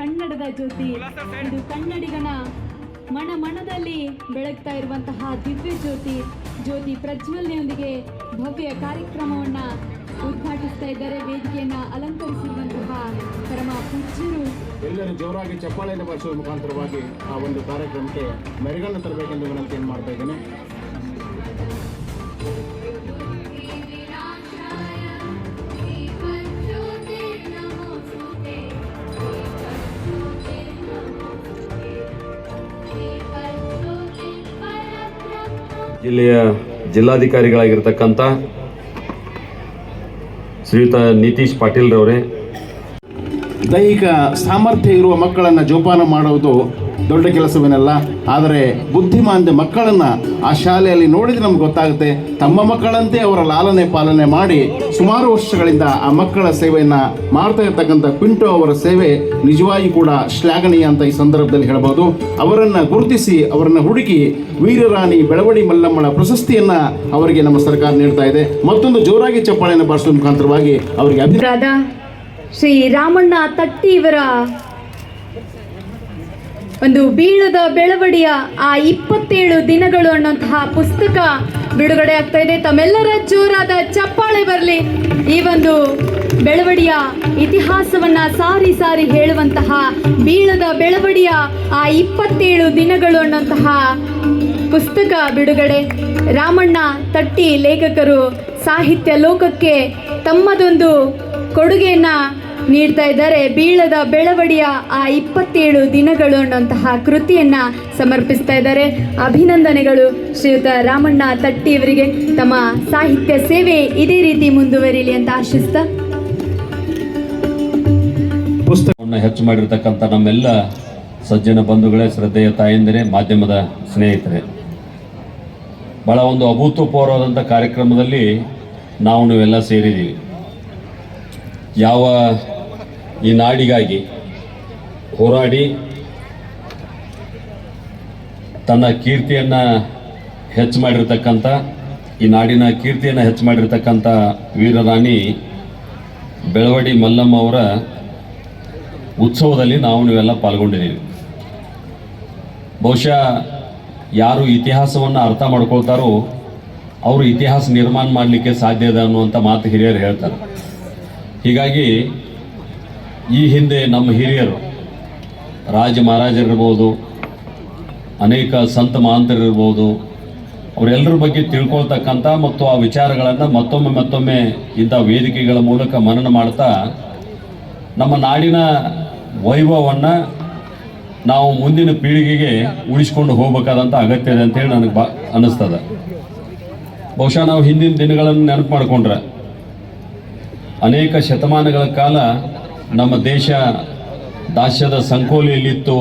ಕನ್ನಡದ ಜ್ಯೋತಿ. ಇದು ಕನ್ನಡಿಗನ ಮಣ ಮಣದಲ್ಲಿ ಬೆಳಗ್ತಾ ಇರುವಂತಹ ದಿವ್ಯ ಜ್ಯೋತಿ. ಜ್ಯೋತಿ ಪ್ರಜ್ವಲನೆಯೊಂದಿಗೆ ಭವ್ಯ ಕಾರ್ಯಕ್ರಮವನ್ನ ಉದ್ಘಾಟಿಸ್ತಾ ಇದ್ದಾರೆ. ವೇದಿಕೆಯನ್ನ ಅಲಂಕರಿಸಿರುವಂತಹ ಪರಮ ಪೂಜ್ಯರು. ಎಲ್ಲರೂ ಜೋರಾಗಿ ಚಪ್ಪಾಳೆಯನ್ನು ಬಳಸುವ ಮುಖಾಂತರವಾಗಿ ಆ ಒಂದು ಕಾರ್ಯಕ್ರಮಕ್ಕೆ ಮೆರುಗನ್ನು ತರಬೇಕೆಂದು ವಿನಂತಿಯನ್ನು ಮಾಡ್ತಾ ಇದ್ದೇನೆ. ಜಿಲ್ಲೆಯ ಜಿಲ್ಲಾಧಿಕಾರಿಗಳಾಗಿರ್ತಕ್ಕಂಥ ಶ್ರೀಯುತ ನಿತೀಶ್ ಪಾಟೀಲ್ರವರೇ. ದೈಹಿಕ ಸಾಮರ್ಥ್ಯ ಇರುವ ಮಕ್ಕಳನ್ನು ಜೋಪಾನ ಮಾಡುವುದು ದೊಡ್ಡ ಕೆಲಸವೇನಲ್ಲ, ಆದರೆ ಬುದ್ಧಿಮಾಂದ್ಯ ಮಕ್ಕಳನ್ನು ಆ ಶಾಲೆಯಲ್ಲಿ ನೋಡಿದರೆ ನಮ್ಗೆ ಗೊತ್ತಾಗುತ್ತೆ, ತಮ್ಮ ಮಕ್ಕಳಂತೆ ಅವರ ಲಾಲನೆ ಪಾಲನೆ ಮಾಡಿ ಸುಮಾರು ವರ್ಷಗಳಿಂದ ಆ ಮಕ್ಕಳ ಸೇವೆಯನ್ನು ಮಾಡ್ತಾ ಇರ್ತಕ್ಕಂಥ ಪಿಂಟು ಅವರ ಸೇವೆ ನಿಜವಾಗಿ ಕೂಡ ಶ್ಲಾಘನೀಯ ಅಂತ ಈ ಸಂದರ್ಭದಲ್ಲಿ ಹೇಳಬಹುದು ಅವರನ್ನು ಗುರುತಿಸಿ, ಅವರನ್ನು ಹುಡುಕಿ ವೀರರಾಣಿ ಬೆಳವಡಿ ಮಲ್ಲಮ್ಮಳ ಪ್ರಶಸ್ತಿಯನ್ನ ಅವರಿಗೆ ನಮ್ಮ ಸರ್ಕಾರ ನೀಡ್ತಾ ಇದೆ. ಮತ್ತೊಂದು ಜೋರಾಗಿ ಚಪ್ಪಾಳೆಯನ್ನು ಬಾರಿಸುವ ಮುಖಾಂತರವಾಗಿ ಅವರಿಗೆ ಅಭಿಪ್ರಾಯ ಶ್ರೀ ರಾಮಣ್ಣ ತಟ್ಟಿ ಇವರ ಒಂದು ಬೀಳದ ಬೆಳವಡಿಯ ಆ ಇಪ್ಪತ್ತೇಳು ದಿನಗಳು ಅನ್ನೋಂತಹ ಪುಸ್ತಕ ಬಿಡುಗಡೆ ಆಗ್ತಾ ಇದೆ. ತಮ್ಮೆಲ್ಲರ ಜೋರಾದ ಚಪ್ಪಾಳೆ ಬರಲಿ. ಈ ಒಂದು ಬೆಳವಡಿಯ ಇತಿಹಾಸವನ್ನ ಸಾರಿ ಸಾರಿ ಹೇಳುವಂತಹ ಬೀಳದ ಬೆಳವಡಿಯ ಆ ಇಪ್ಪತ್ತೇಳು ದಿನಗಳು ಅನ್ನೋಂತಹ ಪುಸ್ತಕ ಬಿಡುಗಡೆ. ರಾಮಣ್ಣ ತಟ್ಟಿ ಲೇಖಕರು ಸಾಹಿತ್ಯ ಲೋಕಕ್ಕೆ ತಮ್ಮದೊಂದು ಕೊಡುಗೆಯನ್ನ ನೀಡ್ತಾ ಇದ್ದಾರೆ. ಬೀಳದ ಬೆಳವಡಿಯ ಆ ಇಪ್ಪತ್ತೇಳು ದಿನಗಳು ಅನ್ನುವಂತಹ ಕೃತಿಯನ್ನ ಸಮರ್ಪಿಸ್ತಾ ಇದ್ದಾರೆ. ಅಭಿನಂದನೆಗಳು ಶ್ರೀಯುತ ರಾಮಣ್ಣ ತಟ್ಟಿ ಅವರಿಗೆ. ತಮ್ಮ ಸಾಹಿತ್ಯ ಸೇವೆ ಇದೇ ರೀತಿ ಮುಂದುವರಿಲಿ ಅಂತ ಆಶಿಸ್ತಾ. ಪುಸ್ತಕವನ್ನು ಹೆಚ್ಚು ಮಾಡಿರ್ತಕ್ಕಂಥ ನಮ್ಮೆಲ್ಲ ಸಜ್ಜನ ಬಂಧುಗಳೇ, ಶ್ರದ್ಧೆಯ ತಾಯಂದಿರೇ, ಮಾಧ್ಯಮದ ಸ್ನೇಹಿತರೆ. ಭಾಳ ಒಂದು ಅಭೂತಪೂರ್ವವಾದಂಥ ಕಾರ್ಯಕ್ರಮದಲ್ಲಿ ನಾವು ನೀವೆಲ್ಲ ಸೇರಿದ್ದೀವಿ. ಯಾವ ಈ ನಾಡಿಗಾಗಿ ಹೋರಾಡಿ ತನ್ನ ಕೀರ್ತಿಯನ್ನು ಹೆಚ್ಚು ಮಾಡಿರ್ತಕ್ಕಂಥ, ಈ ನಾಡಿನ ಕೀರ್ತಿಯನ್ನು ಹೆಚ್ಚು ಮಾಡಿರ್ತಕ್ಕಂಥ ವೀರರಾಣಿ ಬೆಳವಡಿ ಮಲ್ಲಮ್ಮ ಅವರ ಉತ್ಸವದಲ್ಲಿ ನಾವು ನೀವೆಲ್ಲ ಪಾಲ್ಗೊಂಡಿದ್ದೀವಿ. ಬಹುಶಃ ಯಾರು ಇತಿಹಾಸವನ್ನು ಅರ್ಥ ಮಾಡ್ಕೊಳ್ತಾರೋ, ಅವರು ಇತಿಹಾಸ ನಿರ್ಮಾಣ ಮಾಡಲಿಕ್ಕೆ ಸಾಧ್ಯ ಇದೆ ಅನ್ನುವಂಥ ಮಾತು ಹಿರಿಯರು ಹೇಳ್ತಾರೆ. ಹೀಗಾಗಿ ಈ ಹಿಂದೆ ನಮ್ಮ ಹಿರಿಯರು, ರಾಜ ಮಹಾರಾಜರಿರ್ಬೋದು, ಅನೇಕ ಸಂತ ಮಹಾಂತರಿರ್ಬೋದು, ಅವರೆಲ್ಲರ ಬಗ್ಗೆ ತಿಳ್ಕೊಳ್ತಕ್ಕಂಥ ಮತ್ತು ಆ ವಿಚಾರಗಳನ್ನು ಮತ್ತೊಮ್ಮೆ ಮತ್ತೊಮ್ಮೆ ಇಂಥ ವೇದಿಕೆಗಳ ಮೂಲಕ ಮನನ ಮಾಡ್ತಾ ನಮ್ಮ ನಾಡಿನ ವೈಭವವನ್ನು ನಾವು ಮುಂದಿನ ಪೀಳಿಗೆಗೆ ಉಳಿಸ್ಕೊಂಡು ಹೋಗಬೇಕಾದಂಥ ಅಗತ್ಯ ಇದೆ ಅಂತೇಳಿ ನನಗೆ ಬಾ ಅನ್ನಿಸ್ತದೆ. ಬಹುಶಃ ನಾವು ಹಿಂದಿನ ದಿನಗಳನ್ನು ನೆನಪು ಮಾಡಿಕೊಂಡ್ರೆ ಅನೇಕ ಶತಮಾನಗಳ ಕಾಲ ನಮ್ಮ ದೇಶ ದಾಸ್ಯದ ಸಂಕೋಲೆಯಲ್ಲಿತ್ತು.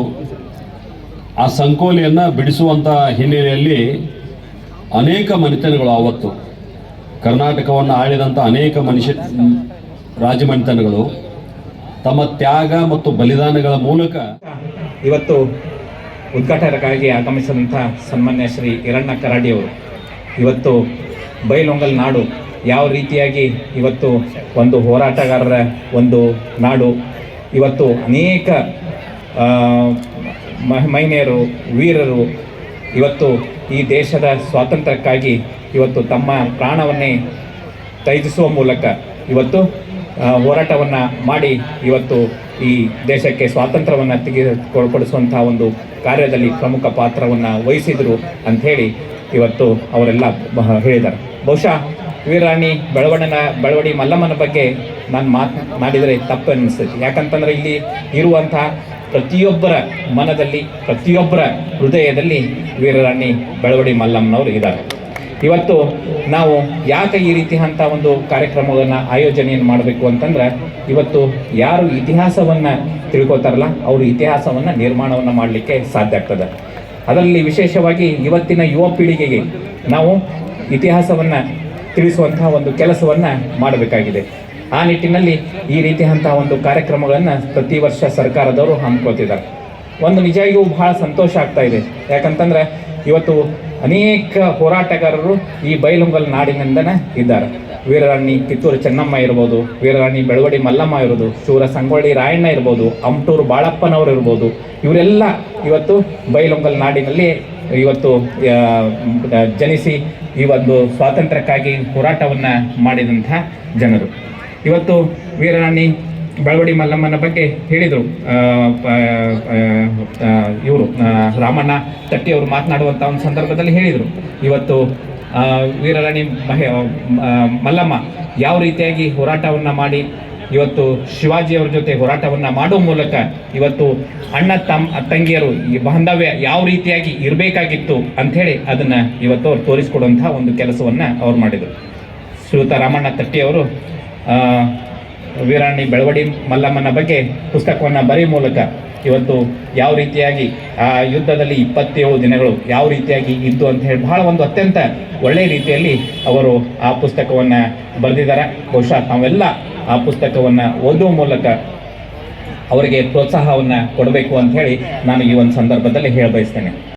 ಆ ಸಂಕೋಲೆಯನ್ನು ಬಿಡಿಸುವಂಥ ಹಿನ್ನೆಲೆಯಲ್ಲಿ ಅನೇಕ ಮನೆತನಗಳು ಆವತ್ತು. ಕರ್ನಾಟಕವನ್ನು ಆಳಿದಂಥ ಅನೇಕ ಮನುಷ್ಯ ರಾಜಮನೆತನಗಳು ತಮ್ಮ ತ್ಯಾಗ ಮತ್ತು ಬಲಿದಾನಗಳ ಮೂಲಕ ಇವತ್ತು ಉದ್ಘಾಟಕರಾಗಿ ಆಗಮಿಸಿದಂಥ ಸನ್ಮಾನ್ಯ ಶ್ರೀ ಹಿರಣ್ಣ ಕರಾಡಿಯವರು. ಇವತ್ತು ಬೈಲೊಂಗಲ್ ನಾಡು ಯಾವ ರೀತಿಯಾಗಿ ಇವತ್ತು ಒಂದು ಹೋರಾಟಗಾರರ ಒಂದು ನಾಡು? ಇವತ್ತು ಅನೇಕ ಮಹಿಳೆಯರು, ವೀರರು ಇವತ್ತು ಈ ದೇಶದ ಸ್ವಾತಂತ್ರ್ಯಕ್ಕಾಗಿ ಇವತ್ತು ತಮ್ಮ ಪ್ರಾಣವನ್ನೇ ತ್ಯಜಿಸುವ ಮೂಲಕ ಇವತ್ತು ಹೋರಾಟವನ್ನು ಮಾಡಿ ಇವತ್ತು ಈ ದೇಶಕ್ಕೆ ಸ್ವಾತಂತ್ರ್ಯವನ್ನು ತೆಗೆ ಕೊಡಿಸುವಂಥ ಒಂದು ಕಾರ್ಯದಲ್ಲಿ ಪ್ರಮುಖ ಪಾತ್ರವನ್ನು ವಹಿಸಿದರು ಅಂಥೇಳಿ ಇವತ್ತು ಅವರೆಲ್ಲ ಹೇಳಿದ್ದಾರೆ. ಬಹುಶಃ ವೀರಾಣಿ ಬೆಳವಣ್ಣನ ಬೆಳವಡಿ ಮಲ್ಲಮ್ಮನ ಬಗ್ಗೆ ನಾನು ಮಾತನಾಡಿದರೆ ತಪ್ಪು ಅನ್ನಿಸ್ತೈತಿ ಯಾಕಂತಂದ್ರೆ ಇಲ್ಲಿ ಇರುವಂಥ ಪ್ರತಿಯೊಬ್ಬರ ಮನದಲ್ಲಿ, ಪ್ರತಿಯೊಬ್ಬರ ಹೃದಯದಲ್ಲಿ ವೀರರಾಣಿ ಬೆಳವಡಿ ಮಲ್ಲಮ್ಮನವರು ಇದ್ದಾರೆ. ಇವತ್ತು ನಾವು ಯಾಕೆ ಈ ರೀತಿ ಅಂತ ಒಂದು ಕಾರ್ಯಕ್ರಮವನ್ನು, ಆಯೋಜನೆಯನ್ನು ಮಾಡಬೇಕು ಅಂತಂದ್ರೆ, ಇವತ್ತು ಯಾರು ಇತಿಹಾಸವನ್ನು ತಿಳ್ಕೊತಾರಲ್ಲ, ಅವರು ಇತಿಹಾಸವನ್ನು ನಿರ್ಮಾಣವನ್ನು ಮಾಡಲಿಕ್ಕೆ ಸಾಧ್ಯ ಆಗ್ತದೆ. ಅದರಲ್ಲಿ ವಿಶೇಷವಾಗಿ ಇವತ್ತಿನ ಯುವ ಪೀಳಿಗೆಗೆ ನಾವು ಇತಿಹಾಸವನ್ನು ತಿಳಿಸುವಂತಹ ಒಂದು ಕೆಲಸವನ್ನು ಮಾಡಬೇಕಾಗಿದೆ. ಆ ನಿಟ್ಟಿನಲ್ಲಿ ಈ ರೀತಿಯಂತಹ ಒಂದು ಕಾರ್ಯಕ್ರಮಗಳನ್ನು ಪ್ರತಿ ವರ್ಷ ಸರ್ಕಾರದವರು ಹಮ್ಮಿಕೊಳ್ತಿದ್ದಾರೆ. ಒಂದು ನಿಜವಾಗಿಯೂ ಬಹಳ ಸಂತೋಷ ಆಗ್ತಾ ಇದೆ. ಯಾಕಂತಂದ್ರೆ ಇವತ್ತು ಅನೇಕ ಹೋರಾಟಗಾರರು ಈ ಬೈಲುಂಗಲ್ ನಾಡಿನಿಂದನೇ ಇದ್ದಾರೆ. ವೀರರಾಣಿ ಕಿತ್ತೂರು ಚೆನ್ನಮ್ಮ ಇರ್ಬೋದು, ವೀರರಾಣಿ ಬೆಳವಡಿ ಮಲ್ಲಮ್ಮ ಇರ್ಬೋದು ಶೂರ ಸಂಗೊಳ್ಳಿ ರಾಯಣ್ಣ ಇರ್ಬೋದು, ಅಮಟೂರು ಬಾಳಪ್ಪನವರು ಇರ್ಬೋದು, ಇವರೆಲ್ಲ ಇವತ್ತು ಬೈಲೊಂಗಲ್ ನಾಡಿನಲ್ಲಿ ಇವತ್ತು ಜನಿಸಿ ಈ ಒಂದು ಸ್ವಾತಂತ್ರ್ಯಕ್ಕಾಗಿ ಹೋರಾಟವನ್ನು ಮಾಡಿದಂಥ ಜನರು. ಇವತ್ತು ವೀರರಾಣಿ ಬೆಳವಡಿ ಮಲ್ಲಮ್ಮನ ಬಗ್ಗೆ ಹೇಳಿದರು. ಇವರು ರಾಮಣ್ಣ ತಟ್ಟಿಯವರು ಮಾತನಾಡುವಂಥ ಒಂದು ಸಂದರ್ಭದಲ್ಲಿ ಹೇಳಿದರು. ಇವತ್ತು ವೀರರಾಣಿ ಮಲ್ಲಮ್ಮ ಯಾವ ರೀತಿಯಾಗಿ ಹೋರಾಟವನ್ನು ಮಾಡಿ ಇವತ್ತು ಶಿವಾಜಿಯವ್ರ ಜೊತೆ ಹೋರಾಟವನ್ನು ಮಾಡೋ ಮೂಲಕ ಇವತ್ತು ಅಣ್ಣ ತಮ್ಮ ತಂಗಿಯರು ಈ ಬಾಂಧವ್ಯ ಯಾವ ರೀತಿಯಾಗಿ ಇರಬೇಕಾಗಿತ್ತು ಅಂಥೇಳಿ ಅದನ್ನು ಇವತ್ತು ಅವ್ರು ತೋರಿಸ್ಕೊಡುವಂಥ ಒಂದು ಕೆಲಸವನ್ನು ಅವ್ರು ಮಾಡಿದರು. ಶ್ರೀಯುತ ರಾಮಣ್ಣ ತಟ್ಟಿಯವರು ವೀರಾಣಿ ಬೆಳವಡಿ ಮಲ್ಲಮ್ಮನ ಬಗ್ಗೆ ಪುಸ್ತಕವನ್ನು ಬರೆಯ ಮೂಲಕ ಇವತ್ತು ಯಾವ ರೀತಿಯಾಗಿ ಆ ಯುದ್ಧದಲ್ಲಿ ಇಪ್ಪತ್ತೇಳು ದಿನಗಳು ಯಾವ ರೀತಿಯಾಗಿ ಇದ್ದು ಅಂತ ಹೇಳಿ ಬಹಳ ಒಂದು ಅತ್ಯಂತ ಒಳ್ಳೆಯ ರೀತಿಯಲ್ಲಿ ಅವರು ಆ ಪುಸ್ತಕವನ್ನು ಬರೆದಿದ್ದಾರೆ. ಬಹುಶಃ ತಾವೆಲ್ಲ ಆ ಪುಸ್ತಕವನ್ನು ಓದುವ ಮೂಲಕ ಅವರಿಗೆ ಪ್ರೋತ್ಸಾಹವನ್ನು ಕೊಡಬೇಕು ಅಂತ ಹೇಳಿ ನಾನು ಈ ಒಂದು ಸಂದರ್ಭದಲ್ಲಿ ಹೇಳ ಬಯಸ್ತೇನೆ